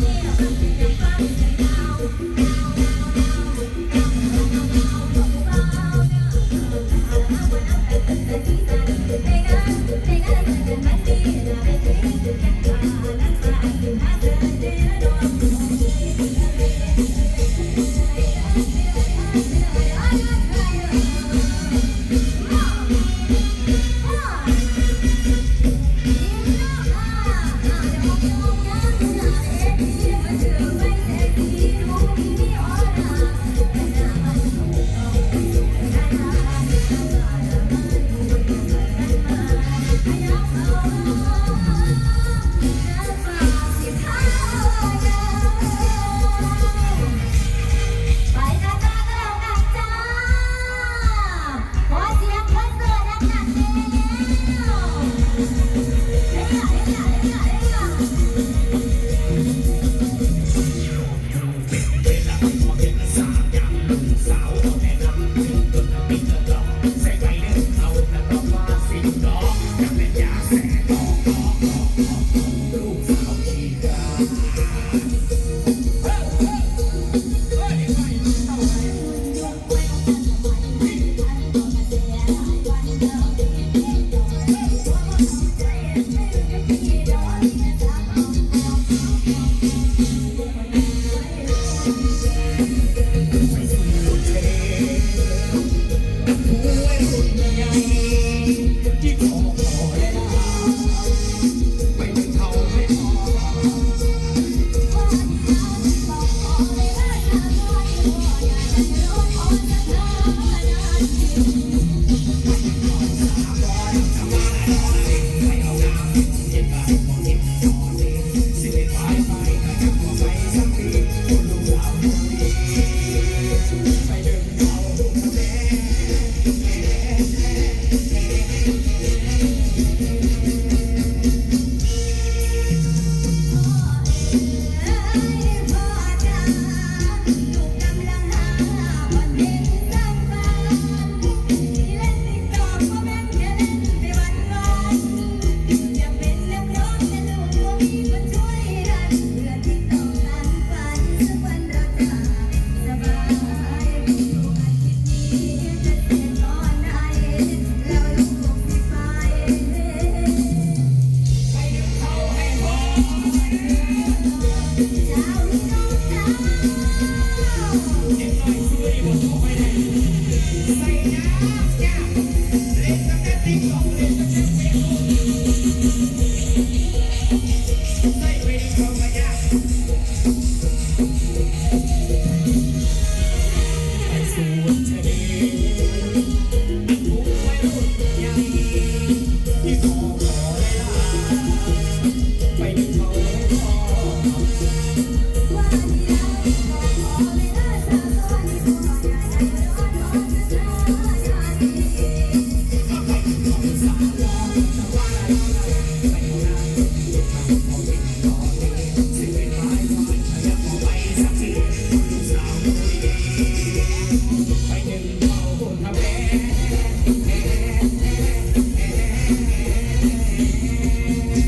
ไ yeah, yeah, yeah. ลั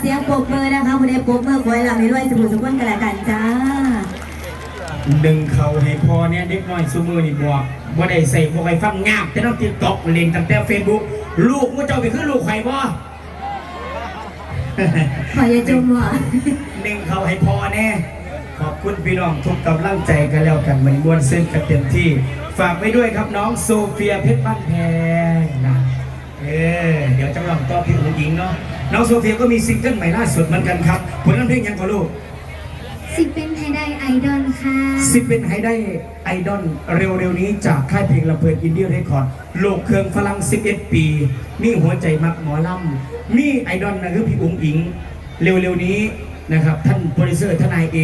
เสียงปรบมือนะคะคุณเอปรบมือคอยหลังให้รวยสมุนสกุลกันละกันจ้าดึงเขาให้พอเนี่ยเด็กน้อยซูมือนี่บอกว่าได้ใส่พวกไอ้ฟังงามแต่ต้องติดตอกเล่นตั้งแต่เฟซบุ๊กลูกมึงเจ้าไปขึ้นลูกใครบ่ขออย่าจมว่ะหนึ่งเขาให้พอแน่ขอบคุณพี่น้องทุกกำลังใจกันแล้วกันมันมวนเส้นกันเต็มที่ ฝากไว้ด้วยครับน้องโซเฟียเพชรบ้านแพงนะเออเดี๋ยวจะลองต่อพี่ผู้หญิงเนาะ น้องโซเฟียก็มีซิงเกิลใหม่ล่าสุดเหมือนกันครับผลงานเพลงยังขอลูกสิเป็นไทยได้ไอดอลค่ะสิเป็นให้ได้ไอดอลเร็วๆนี้จากค่ายเพลงลำเพลินอินเดียเรคคอร์ดโลกเครื่องฝรั่ง11 ปี มีหัวใจมักหมอลำมีไอดอลนะคือพี่อุ้งอิง เร็วๆนี้นะครับ ท่านโปรดิวเซอร์ทนายเอ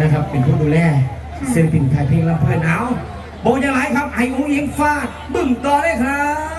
นะครับเป็นผู้ดูแลศิลปินค่ายเพลงลำเพลินเอาโบยงไรครับไออุ้งอิงฟาดบึ้มต่อเลยครับ